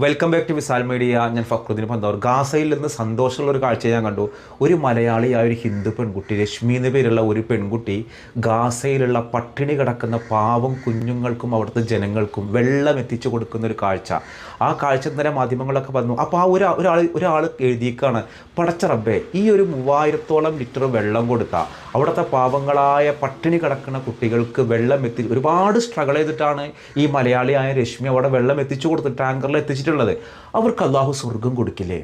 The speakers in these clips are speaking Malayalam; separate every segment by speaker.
Speaker 1: Welcome back to Visal media ഞാൻ ഫക്രുദ്ദീൻ പന്തവർ. ഗാസയിൽ നിന്ന് സന്തോഷമുള്ള ഒരു കാഴ്ച ഞാൻ കണ്ടു. ഒരു മലയാളിയായ ഒരു ഹിന്ദു പെൺകുട്ടി രശ്മി എന്ന പേരുള്ള ഒരു പെൺകുട്ടി ഗാസയിലുള്ള പട്ടിണി കിടക്കുന്ന പാവം കുഞ്ഞുങ്ങൾക്കും അവിടുത്തെ ജനങ്ങൾക്കും വെള്ളം എത്തിച്ചു കൊടുക്കുന്ന ഒരു കാഴ്ച. ആ കാഴ്ച തന്നെ മാധ്യമങ്ങളൊക്കെ പറഞ്ഞു. അപ്പോൾ ആ ഒരു ഒരാൾ ഒരാൾ എഴുതിയേക്കാണ് പടച്ചറബേ ഈ ഒരു മൂവായിരത്തോളം ലിറ്റർ വെള്ളം കൊടുത്ത. അവിടുത്തെ പാവങ്ങളായ പട്ടിണി കിടക്കുന്ന കുട്ടികൾക്ക് വെള്ളം എത്തി ഒരുപാട് സ്ട്രഗിൾ ചെയ്തിട്ടാണ് ഈ മലയാളിയായ രശ്മി അവിടെ വെള്ളം എത്തിച്ചു കൊടുത്ത് ടാങ്കറിൽ എത്തിച്ചിട്ടുള്ളത് അവർക്ക് അള്ളാഹു സ്വർഗം കൊടുക്കില്ലേ?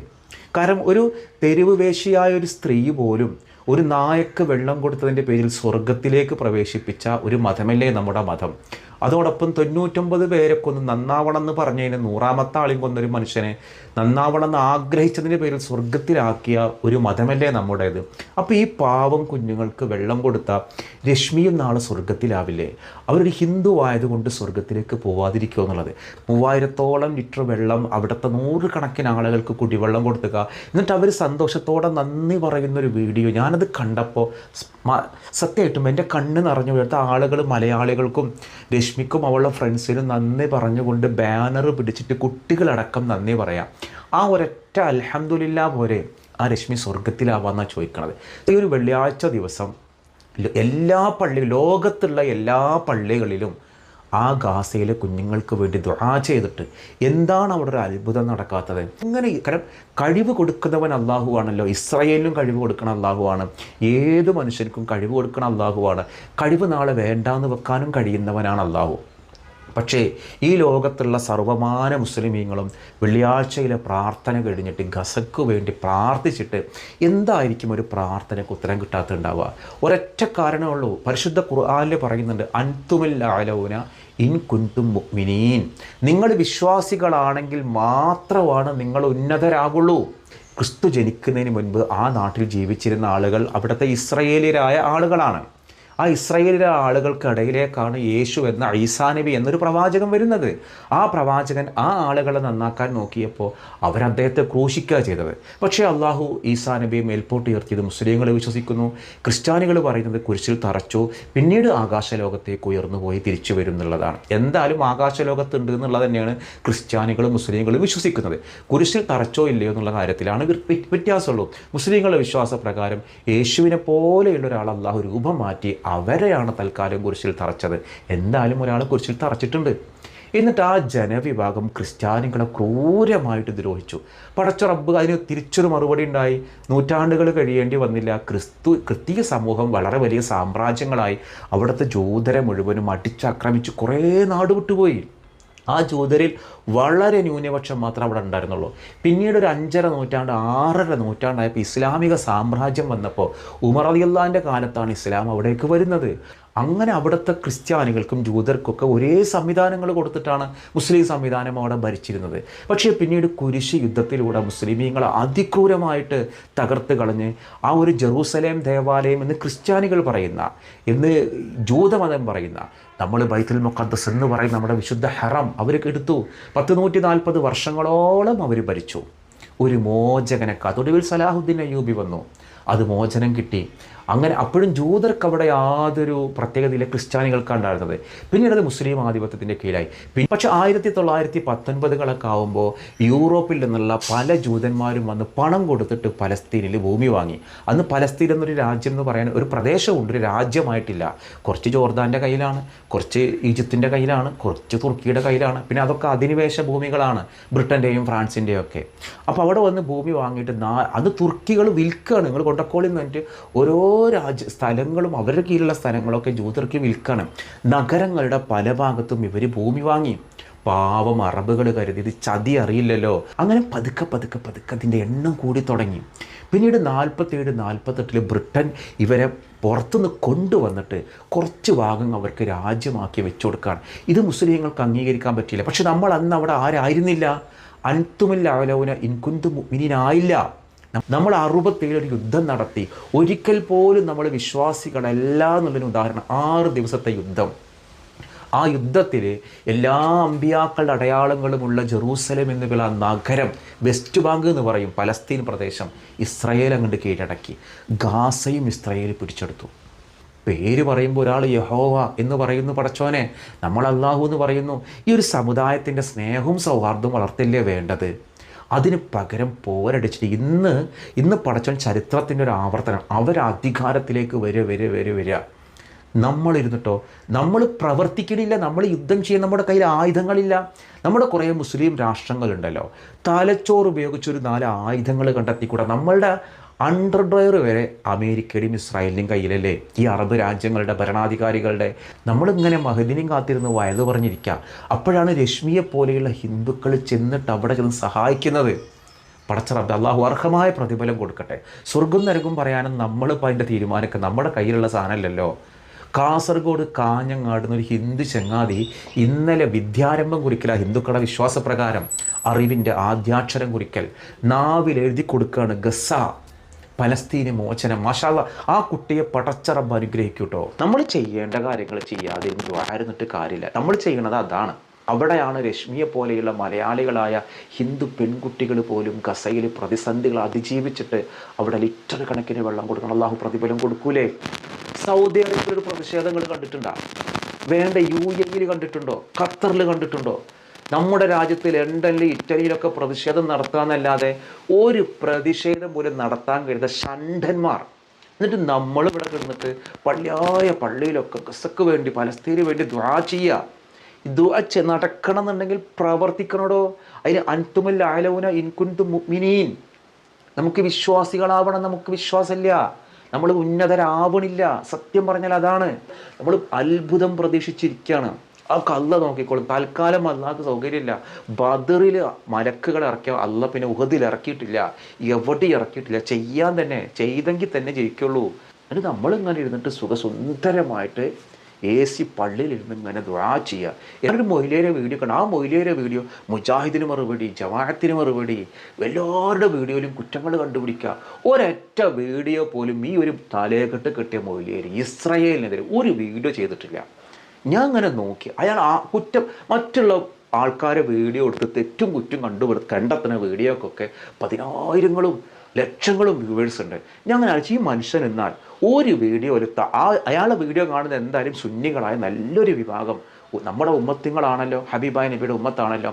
Speaker 1: കാരണം ഒരു തെരുവ് വേശിയായ ഒരു സ്ത്രീ പോലും ഒരു നായക്ക് വെള്ളം കൊടുത്തതിന്റെ പേരിൽ സ്വർഗത്തിലേക്ക് പ്രവേശിപ്പിച്ച ഒരു മതമല്ലേ നമ്മുടെ മതം? അതോടൊപ്പം തൊണ്ണൂറ്റൊമ്പത് പേരെ കൊന്ന് നന്നാവണം എന്ന് പറഞ്ഞതിന് നൂറാമത്തെ ആളെയും കൊന്നൊരു മനുഷ്യനെ നന്നാവണം എന്ന് ആഗ്രഹിച്ചതിന്റെ പേരിൽ സ്വർഗത്തിലാക്കിയ ഒരു മതമല്ലേ നമ്മുടേത്? അപ്പോൾ ഈ പാവം കുഞ്ഞുങ്ങൾക്ക് വെള്ളം കൊടുത്ത രശ്മിയും നാളെ സ്വർഗത്തിലാവില്ലേ? അവരൊരു ഹിന്ദു ആയതുകൊണ്ട് സ്വർഗത്തിലേക്ക് പോവാതിരിക്കുക എന്നുള്ളത്. മൂവായിരത്തോളം ലിറ്റർ വെള്ളം അവിടുത്തെ നൂറുകണക്കിന് ആളുകൾക്ക് കുടിവെള്ളം കൊടുത്തുക. എന്നിട്ട് അവർ സന്തോഷത്തോടെ നന്ദി പറയുന്നൊരു വീഡിയോ ഞാനത് കണ്ടപ്പോൾ സത്യമായിട്ടും എന്റെ കണ്ണ് നിറഞ്ഞു വരുത്ത ആളുകൾ മലയാളികൾക്കും രശ്മിക്കും അവളുടെ ഫ്രണ്ട്സിനും നന്ദി പറഞ്ഞുകൊണ്ട് ബാനർ പിടിച്ചിട്ട് കുട്ടികളടക്കം നന്ദി പറയാം. ആ ഒരൊറ്റ അൽഹംദുലില്ലാ പോരെ ആ രശ്മി സ്വർഗത്തിലാവാന്നാണ് ചോദിക്കണത്. ഈ ഒരു വെള്ളിയാഴ്ച ദിവസം എല്ലാ പള്ളി ലോകത്തുള്ള എല്ലാ പള്ളികളിലും ആ ഗാസയിലെ കുഞ്ഞുങ്ങൾക്ക് വേണ്ടി ദുആ ചെയ്തിട്ട് എന്താണ് അവിടെ ഒരു അത്ഭുതം നടക്കാത്തത്? ഇങ്ങനെ കാരണം കഴിവ് കൊടുക്കുന്നവൻ അള്ളാഹുവാണല്ലോ ഇസ്രയേലിനും കഴിവ് കൊടുക്കണ അള്ളാഹുവാണ് ഏത് മനുഷ്യർക്കും കഴിവ് കൊടുക്കണ അള്ളാഹുവാണ് കഴിവ് നാളെ വേണ്ടാന്ന് വെക്കാനും കഴിയുന്നവനാണ് അള്ളാഹു പക്ഷേ ഈ ലോകത്തുള്ള സർവമാന മുസ്ലിമീങ്ങളും വെള്ളിയാഴ്ചയിലെ പ്രാർത്ഥന കഴിഞ്ഞിട്ട് ഗസക്ക് വേണ്ടി പ്രാർത്ഥിച്ചിട്ട് എന്തായിരിക്കും ഒരു പ്രാർത്ഥനയ്ക്ക് ഉത്തരം കിട്ടാത്തുണ്ടാവുക? ഒരൊറ്റ കാരണമുള്ളൂ പരിശുദ്ധ ഖുർആാനിൽ പറയുന്നുണ്ട് അൻതുമിൽ ആലോന ഇൻ കുന്തും മുഅ്മിനീൻ. നിങ്ങൾ വിശ്വാസികളാണെങ്കിൽ മാത്രമാണ് നിങ്ങൾ ഉന്നതരാകുള്ളൂ. ക്രിസ്തു ജനിക്കുന്നതിന് മുൻപ് ആ നാട്ടിൽ ജീവിച്ചിരുന്ന ആളുകൾ അവിടുത്തെ ഇസ്രയേലിയരായ ആളുകളാണ്. ആ ഇസ്രയേലിലെ ആളുകൾക്കിടയിലേക്കാണ് യേശു എന്ന ഐസാനബി എന്നൊരു പ്രവാചകൻ വരുന്നത്. ആ പ്രവാചകൻ ആ ആളുകളെ നന്നാക്കാൻ നോക്കിയപ്പോൾ അവർ അദ്ദേഹത്തെ ക്രൂശിക്കുക ചെയ്തത്. പക്ഷേ അള്ളാഹു ഈസാ നബിയെ മേൽപോട്ട് ഉയർത്തിയത് മുസ്ലിങ്ങൾ വിശ്വസിക്കുന്നു. ക്രിസ്ത്യാനികൾ പറയുന്നത് കുരിശിൽ തറച്ചു പിന്നീട് ആകാശലോകത്തേക്ക് ഉയർന്നു പോയി തിരിച്ചു വരും എന്നുള്ളതാണ്. എന്തായാലും ആകാശലോകത്തുണ്ട് എന്നുള്ളത് തന്നെയാണ് ക്രിസ്ത്യാനികളും മുസ്ലിങ്ങളും വിശ്വസിക്കുന്നത്. കുരിശിൽ തറച്ചോ ഇല്ലയോ എന്നുള്ള കാര്യത്തിലാണ് വ്യ- വ്യത്യാസമുള്ളൂ മുസ്ലിങ്ങളുടെ വിശ്വാസപ്രകാരം യേശുവിനെ പോലെയുള്ള ഒരാൾ അള്ളാഹു രൂപം മാറ്റി അവരെയാണ് തൽക്കാലം കുരിശിൽ തറച്ചത്. എന്തായാലും ഒരാൾ കുരിശിൽ തറച്ചിട്ടുണ്ട്. എന്നിട്ട് ആ ജനവിഭാഗം ക്രിസ്ത്യാനികളെ ക്രൂരമായിട്ട് ദ്രോഹിച്ചു. പടച്ച റബ്ബ് അതിന് തിരിച്ചൊരു മറുപടി ഉണ്ടായി. നൂറ്റാണ്ടുകൾ കഴിയേണ്ടി വന്നില്ല. ക്രിസ്തു ക്രിസ്തീയ സമൂഹം വളരെ വലിയ സാമ്രാജ്യങ്ങളായി അവിടുത്തെ ജൂതരെ മുഴുവനും അടിച്ചാക്രമിച്ച് കുറേ നാട് വിട്ടുപോയി. ആ ജൂതരിൽ വളരെ ന്യൂനപക്ഷം മാത്രം അവിടെ ഉണ്ടായിരുന്നുള്ളൂ. പിന്നീട് ഒരു അഞ്ചര നൂറ്റാണ്ട് ആറര നൂറ്റാണ്ടായപ്പോൾ ഇസ്ലാമിക സാമ്രാജ്യം വന്നപ്പോൾ ഉമർ അലിയുള്ളാന്റെ കാലത്താണ് ഇസ്ലാം അവിടേക്ക് വരുന്നത്. അങ്ങനെ അവിടുത്തെ ക്രിസ്ത്യാനികൾക്കും ജൂതർക്കൊക്കെ ഒരേ സംവിധാനങ്ങൾ കൊടുത്തിട്ടാണ് മുസ്ലിം സംവിധാനം അവിടെ ഭരിച്ചിരുന്നത്. പക്ഷേ പിന്നീട് കുരിശ് യുദ്ധത്തിലൂടെ മുസ്ലിമീങ്ങൾ അതിക്രൂരമായിട്ട് തകർത്ത് കളഞ്ഞ് ആ ഒരു ജെറൂസലേം ദേവാലയം എന്ന് ക്രിസ്ത്യാനികൾ പറയുന്ന എന്ന് ജൂതമതം പറയുന്ന നമ്മൾ ബൈത്തുൽ മുഖദ്ദസ് എന്ന് പറയും നമ്മുടെ വിശുദ്ധ ഹറം അവർക്ക് എടുത്തു. പത്ത് നൂറ്റി നാൽപ്പത് വർഷങ്ങളോളം അവർ ഭരിച്ചു. ഒരു മോചകനക്കാത്ത ഒടുവിൽ സലാഹുദ്ദീൻ അയ്യൂബി വന്നു. അത് മോചനം കിട്ടി. അങ്ങനെ അപ്പോഴും ജൂതർക്ക് അവിടെ യാതൊരു പ്രത്യേകതയില്ല ക്രിസ്ത്യാനികൾക്കാണ് ഉണ്ടായിരുന്നത്. പിന്നീട് അത് മുസ്ലിം ആധിപത്യത്തിന്റെ കീഴിലായി. പിന്നെ പക്ഷേ ആയിരത്തി തൊള്ളായിരത്തി പത്തൊൻപതുകളൊക്കെ ആകുമ്പോൾ യൂറോപ്പിൽ നിന്നുള്ള പല ജൂതന്മാരും വന്ന് പണം കൊടുത്തിട്ട് പലസ്തീനിൽ ഭൂമി വാങ്ങി. അന്ന് പലസ്തീൻ എന്നൊരു രാജ്യം എന്ന് പറയാൻ ഒരു പ്രദേശമുണ്ട് ഒരു രാജ്യമായിട്ടില്ല. കുറച്ച് ജോർദാന്റെ കയ്യിലാണ് കുറച്ച് ഈജിപ്തിന്റെ കയ്യിലാണ് കുറച്ച് തുർക്കിയുടെ കയ്യിലാണ്. പിന്നെ അതൊക്കെ അധിനിവേശ ഭൂമികളാണ് ബ്രിട്ടന്റെയും ഫ്രാൻസിന്റെയും ഒക്കെ. അപ്പോൾ അവിടെ വന്ന് ഭൂമി വാങ്ങിയിട്ട് നാ അത് തുർക്കികൾ വിൽക്കുകയാണ് നിങ്ങൾ കൊണ്ടക്കോളിൽ നിന്ന് ഓരോ രാജ്യ സ്ഥലങ്ങളും അവരുടെ കീഴിലുള്ള സ്ഥലങ്ങളൊക്കെ ജൂതർക്ക് വിൽക്കണം. നഗരങ്ങളുടെ പല ഭാഗത്തും ഇവർ ഭൂമി വാങ്ങി. പാവം അറബുകൾ കരുതി ഇത് ചതി അറിയില്ലല്ലോ. അങ്ങനെ പതുക്കെ പതുക്കെ പതുക്കെ അതിന്റെ എണ്ണം കൂടി തുടങ്ങി. പിന്നീട് നാൽപ്പത്തേഴ് നാൽപ്പത്തെട്ടിൽ ബ്രിട്ടൻ ഇവരെ പുറത്തുനിന്ന് കൊണ്ടുവന്നിട്ട് കുറച്ച് ഭാഗം അവർക്ക് രാജ്യമാക്കി വെച്ചു കൊടുക്കുകയാണ് ഇത് മുസ്ലിങ്ങൾക്ക് അംഗീകരിക്കാൻ പറ്റിയില്ല. പക്ഷെ നമ്മൾ അന്ന് അവിടെ ആരായിരുന്നില്ല. അൻതുമില്ല അവലോന ഇൻകുന്തു മുഅ്മിനീനായില്ല നമ്മൾ അറുപത്തേഴ് ഒരു യുദ്ധം നടത്തി. ഒരിക്കൽ പോലും നമ്മൾ വിശ്വാസികളല്ല എന്നുള്ളൊരു ഉദാഹരണം. ആറ് ദിവസത്തെ യുദ്ധം. ആ യുദ്ധത്തിൽ എല്ലാ അമ്പിയാക്കളുടെ അടയാളങ്ങളുമുള്ള ജെറൂസലം എന്നുള്ള നഗരം വെസ്റ്റ് ബാങ്ക് എന്ന് പറയും പലസ്തീൻ പ്രദേശം. ഇസ്രയേൽ അങ്ങോട്ട് കീഴടക്കി. ഗാസയും ഇസ്രയേൽ പിടിച്ചെടുത്തു. പേര് പറയുമ്പോൾ ഒരാൾ യഹോവ എന്ന് പറയുന്നു പടച്ചോനെ. നമ്മൾ അള്ളാഹു എന്ന് പറയുന്നു. ഈ ഒരു സമുദായത്തിന്റെ സ്നേഹവും സൗഹാർദ്ദവും വളർത്തില്ലേ വേണ്ടത്? അതിന് പകരം പോരടിച്ചിട്ട് ഇന്ന് ഇന്ന് പടച്ചവൻ ചരിത്രത്തിന്റെ ഒരു ആവർത്തനം. അവരധികാരത്തിലേക്ക് വരിക വരിക വരിക വരിക നമ്മളിരുന്നിട്ടോ നമ്മൾ പ്രവർത്തിക്കണില്ല നമ്മൾ യുദ്ധം ചെയ്യാൻ നമ്മുടെ കയ്യിൽ ആയുധങ്ങളില്ല. നമ്മുടെ കുറേ മുസ്ലിം രാഷ്ട്രങ്ങളുണ്ടല്ലോ. തലച്ചോറ് ഉപയോഗിച്ചൊരു നാല് ആയുധങ്ങൾ കണ്ടെത്തിക്കൂടാ? നമ്മളുടെ അണ്ടർഡ്രയർ വരെ അമേരിക്കയുടെയും ഇസ്രായേലിന്റെയും കയ്യിലല്ലേ? ഈ അറബ് രാജ്യങ്ങളുടെ ഭരണാധികാരികളുടെ നമ്മളിങ്ങനെ മഹദിനെയും കാത്തിരുന്ന് വയത് പറഞ്ഞിരിക്കുക അപ്പോഴാണ് രശ്മിയെ പോലെയുള്ള ഹിന്ദുക്കൾ ചെന്നിട്ട് അവിടെ ചെന്ന് സഹായിക്കുന്നത്. പടച്ചറബ് അള്ളാഹു അർഹമായ പ്രതിഫലം കൊടുക്കട്ടെ. സ്വർഗം നരകും പറയാനും നമ്മളിപ്പോൾ അതിന്റെ തീരുമാനമൊക്കെ നമ്മുടെ കയ്യിലുള്ള സാധനമല്ലല്ലോ. കാസർഗോഡ് കാഞ്ഞങ്ങാടുന്ന ഒരു ഹിന്ദു ചങ്ങാതി ഇന്നലെ വിദ്യാരംഭം കുറിക്കല ഹിന്ദുക്കളുടെ വിശ്വാസപ്രകാരം അറിവിന്റെ ആദ്യാക്ഷരം കുറിക്കൽ നാവിൽ എഴുതി കൊടുക്കുകയാണ് ഗസ പലസ്തീന് മോചനം. മാഷാല്ല ആ കുട്ടിയെ പടച്ചറബ് അനുഗ്രഹിക്കൂട്ടോ? നമ്മൾ ചെയ്യേണ്ട കാര്യങ്ങൾ ചെയ്യാതെ ആയിരുന്നിട്ട് കാര്യമില്ല. നമ്മൾ ചെയ്യണത് അതാണ്. അവിടെയാണ് രശ്മിയെ പോലെയുള്ള മലയാളികളായ ഹിന്ദു പെൺകുട്ടികൾ പോലും ഗസയിൽ പ്രതിസന്ധികൾ അതിജീവിച്ചിട്ട് അവിടെ ലിറ്റർ കണക്കിന് വെള്ളം കൊടുക്കണം. അള്ളാഹു പ്രതിഫലം കൊടുക്കൂലേ? സൗദി അറേബ്യയിൽ പ്രതിഷേധങ്ങൾ കണ്ടിട്ടുണ്ടോ? വേണ്ട യു എയിൽ കണ്ടിട്ടുണ്ടോ? ഖത്തറിൽ കണ്ടിട്ടുണ്ടോ? നമ്മുടെ രാജ്യത്ത് ലണ്ടനിൽ ഇറ്റലിയിലൊക്കെ പ്രതിഷേധം നടത്താന്നല്ലാതെ ഒരു പ്രതിഷേധം പോലും നടത്താൻ കഴിയുന്ന ഷണ്ടന്മാർ എന്നിട്ട് നമ്മൾ ഇവിടെ കിടന്നിട്ട് പള്ളിയായ പള്ളിയിലൊക്കെ ഗസക്ക് വേണ്ടി പലസ്തീന് വേണ്ടി ദ്വാ ചെയ്യുക ദ്വാ നടക്കണം എന്നുണ്ടെങ്കിൽ പ്രവർത്തിക്കണോടോ? അതിന് അൻതുമല്ല ഇൻകുന്തു മുഅ്മിനീൻ. നമുക്ക് വിശ്വാസികളാവണം നമുക്ക് വിശ്വാസമില്ല. നമ്മൾ ഉന്നതരാവണില്ല. സത്യം പറഞ്ഞാൽ അതാണ്. നമ്മൾ അത്ഭുതം പ്രതീക്ഷിച്ചിരിക്കുകയാണ്. ആ കള്ള നോക്കിക്കോളും. തൽക്കാലം അല്ലാത്ത സൗകര്യമില്ല. ബദറിൽ മലക്കുകൾ ഇറക്കിയ അല്ല പിന്നെ ഉഹദിൽ ഇറക്കിയിട്ടില്ല. എവിടെ ഇറക്കിയിട്ടില്ല. ചെയ്യാൻ തന്നെ ചെയ്തെങ്കിൽ തന്നെ ജയിക്കുള്ളൂ. എന്നിട്ട് നമ്മളിങ്ങനെ ഇരുന്നിട്ട് സുഖസുന്ദരമായിട്ട് എ സി പള്ളിയിലിരുന്ന് ഇങ്ങനെ ദ്വാ ചെയ്യുക എന്നൊരു മൊയിലേരെ വീഡിയോ കണ്ട് ആ മൊയിലേരെ വീഡിയോ മുജാഹിദിന് മറുപടി ജമാഅത്തിന് മറുപടി എല്ലാവരുടെ വീഡിയോയിലും കുറ്റങ്ങൾ കണ്ടുപിടിക്കുക ഒരൊറ്റ വീഡിയോ പോലും ഈ ഒരു തലയെക്കെട്ട് കെട്ടിയ മൊയിലേര് ഇസ്രയേലിനെതിരെ ഒരു വീഡിയോ ചെയ്തിട്ടില്ല. ഞാൻ അങ്ങനെ നോക്കി. അയാൾ ആ കുറ്റം മറ്റുള്ള ആൾക്കാരെ വീഡിയോ എടുത്ത് തെറ്റും കുറ്റും കണ്ടുപിടി കണ്ടെത്തുന്ന വീഡിയോക്കൊക്കെ പതിനായിരങ്ങളും ലക്ഷങ്ങളും വ്യൂവേഴ്സ് ഉണ്ട്. ഞാൻ അങ്ങനെ അയച്ചു ഈ മനുഷ്യൻ എന്നാൽ ഒരു വീഡിയോ എടുത്ത ആ അയാളെ വീഡിയോ കാണുന്ന എന്തായാലും സുന്നികളായ നല്ലൊരു വിഭാഗം. നമ്മുടെ ഉമ്മത്തിങ്ങളാണല്ലോ ഹബീബായ നബിയുടെ ഉമ്മത്താണല്ലോ.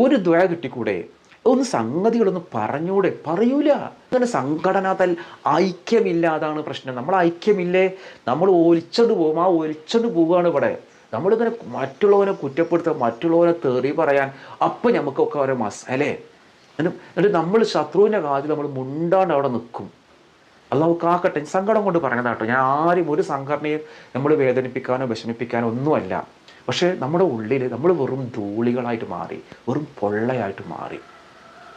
Speaker 1: ഒരു ദ്വയ കിട്ടിക്കൂടെ? ഒന്ന് സംഗതികളൊന്നും പറഞ്ഞൂടെ. പറയൂല. അങ്ങനെ സംഘടന തൽ ഐക്യമില്ലാതാണ് പ്രശ്നം. നമ്മൾ ഐക്യമില്ലേ? നമ്മൾ ഒലിച്ചത് പോകും ആ ഒലിച്ചത് പോവുകയാണ് ഇവിടെ. നമ്മളിങ്ങനെ മറ്റുള്ളവനെ കുറ്റപ്പെടുത്തുക മറ്റുള്ളവനെ തെറി പറയാൻ അപ്പം നമുക്കൊക്കെ ഓരോ അല്ലേ? എന്നിട്ട് നമ്മൾ ശത്രുവിന്റെ കാതിൽ നമ്മൾ മുണ്ടാണ്ട് അവിടെ നിൽക്കും. അള്ളാഹു കാക്കട്ടെ സങ്കടം കൊണ്ട് പറഞ്ഞതാട്ടോ ഞാൻ ആരും ഒരു സംഘടനയും നമ്മൾ വേദനിപ്പിക്കാനോ വിഷമിപ്പിക്കാനോ ഒന്നുമല്ല. പക്ഷേ നമ്മുടെ ഉള്ളിൽ നമ്മൾ വെറും ധൂളികളായിട്ട് മാറി വെറും പൊള്ളയായിട്ട് മാറി.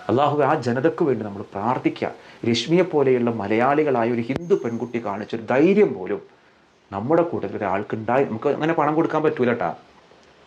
Speaker 1: അള്ളാഹു ആ ജനതയ്ക്ക് വേണ്ടി നമ്മൾ പ്രാർത്ഥിക്കുക. രശ്മിയെ പോലെയുള്ള മലയാളികളായ ഒരു ഹിന്ദു പെൺകുട്ടി കാണിച്ചൊരു ധൈര്യം പോലും നമ്മുടെ കൂട്ടത്തിൽ ഒരാൾക്കുണ്ടായി നമുക്ക് അങ്ങനെ പണം കൊടുക്കാൻ പറ്റൂല കേട്ടാ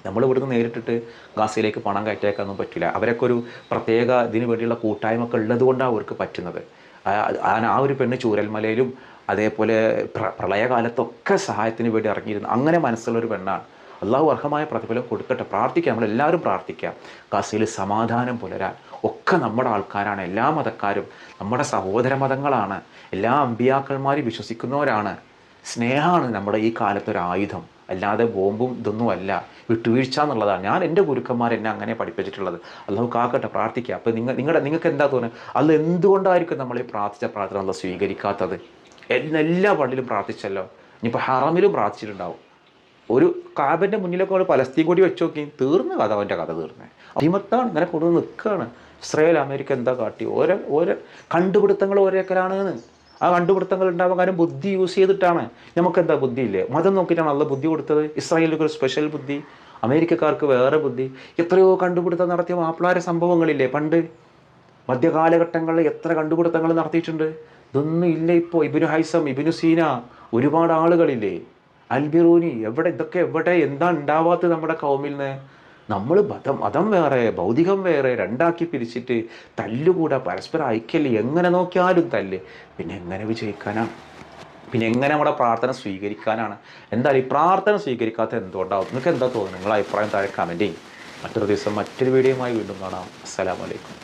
Speaker 1: നമ്മൾ ഇവിടുന്ന് നേരിട്ടിട്ട് ഗാസയിലേക്ക് പണം കയറ്റേക്കാനൊന്നും പറ്റില്ല അവരൊക്കെ ഒരു പ്രത്യേക ഇതിന് വേണ്ടിയുള്ള കൂട്ടായ്മ ഒക്കെ ഉള്ളത് കൊണ്ടാണ് അവർക്ക് പറ്റുന്നത്. ആ- ഒരു പെണ്ണ് ചൂരൽമലയിലും അതേപോലെ പ്ര പ്രളയകാലത്തൊക്കെ സഹായത്തിന് വേണ്ടി ഇറങ്ങിയിരുന്നു. അങ്ങനെ മനസ്സുള്ള ഒരു പെണ്ണാണ്. അള്ളാഹു അർഹമായ പ്രതിഫലം കൊടുക്കട്ടെ. പ്രാർത്ഥിക്കാം നമ്മളെല്ലാവരും പ്രാർത്ഥിക്കാം ഗാസയിൽ സമാധാനം പുലരാൻ. ഒക്കെ നമ്മുടെ ആൾക്കാരാണ്. എല്ലാ മതക്കാരും നമ്മുടെ സഹോദര മതങ്ങളാണ് എല്ലാ അമ്പിയാക്കന്മാരും വിശ്വസിക്കുന്നവരാണ്. സ്നേഹമാണ് നമ്മുടെ ഈ കാലത്തൊരു ആയുധം. അല്ലാതെ ബോംബും ഇതൊന്നും അല്ല. വിട്ടുവീഴ്ച എന്നുള്ളതാണ്. ഞാൻ എന്റെ ഗുരുക്കന്മാർ എന്നെ അങ്ങനെ പഠിപ്പിച്ചിട്ടുള്ളത്. അള്ളാഹു കാക്കട്ടെ പ്രാർത്ഥിക്കുക അപ്പോൾ നിങ്ങൾ നിങ്ങളുടെ നിങ്ങൾക്ക് എന്താ തോന്നുന്നത്? അത് എന്തുകൊണ്ടായിരിക്കും നമ്മൾ ഈ പ്രാർത്ഥിച്ച പ്രാർത്ഥന അല്ല സ്വീകരിക്കാത്തത്? എല്ലാ പള്ളിയിലും പ്രാർത്ഥിച്ചല്ലോ. ഇനിയിപ്പോൾ ഹറമിലും പ്രാർത്ഥിച്ചിട്ടുണ്ടാവും. ഒരു കാബന്റെ മുന്നിലൊക്കെ നമ്മൾ പലസ്തീൻ കൂടി വെച്ച് നോക്കി തീർന്ന കഥ അവന്റെ കഥ തീർന്നേ. അടിമത്താണ് ഇങ്ങനെ കൊണ്ടുവന്ന് നിൽക്കുകയാണ് ഇസ്രായേൽ അമേരിക്ക എന്താ കാട്ടി? ഓരോ ഓരോ കണ്ടുപിടുത്തങ്ങൾ ഒരേക്കലാണ് ആ കണ്ടുപിടുത്തങ്ങൾ ഉണ്ടാവാൻ കാര്യം ബുദ്ധി യൂസ് ചെയ്തിട്ടാണ്. നമുക്ക് എന്താ ബുദ്ധിയില്ലേ? മതം നോക്കിയിട്ടാണ് നല്ല ബുദ്ധി കൊടുത്തത്. ഇസ്രായേലിലേക്ക് ഒരു സ്പെഷ്യൽ ബുദ്ധി. അമേരിക്കക്കാർക്ക് വേറെ ബുദ്ധി. എത്രയോ കണ്ടുപിടുത്തം നടത്തിയ മാപ്പിളാര സംഭവങ്ങളില്ലേ പണ്ട്? മധ്യകാലഘട്ടങ്ങളിൽ എത്ര കണ്ടുപിടുത്തങ്ങൾ നടത്തിയിട്ടുണ്ട്? ഇതൊന്നും ഇല്ല ഇപ്പോൾ ഇബിനു ഹൈസം ഇബിനു സീന ഒരുപാട് ആളുകളില്ലേ? അൽബിറൂനി എവിടെ ഇതൊക്കെ എവിടെ? എന്താ ഉണ്ടാവാത്തത് നമ്മുടെ കൗമിൽ നിന്ന് നമ്മൾ മതം മതം വേറെ ഭൗതികം വേറെ രണ്ടാക്കി പിരിച്ചിട്ട് തല്ലുകൂടാ പരസ്പരം ഐക്യല്ലേ? എങ്ങനെ നോക്കിയാലും തല്ല്. പിന്നെ എങ്ങനെ വിജയിക്കാനാണ് പിന്നെ എങ്ങനെ നമ്മുടെ പ്രാർത്ഥന സ്വീകരിക്കാനാണ്? എന്തായാലും ഈ പ്രാർത്ഥന സ്വീകരിക്കാത്ത എന്തുകൊണ്ടാവും? നിങ്ങൾക്ക് എന്താ തോന്നുന്നത്? നിങ്ങളെ അഭിപ്രായം താഴെ കമന്റ് ചെയ്യും. മറ്റൊരു ദിവസം മറ്റൊരു വീഡിയോയുമായി വീണ്ടും കാണാം. അസ്സലാമലൈക്കും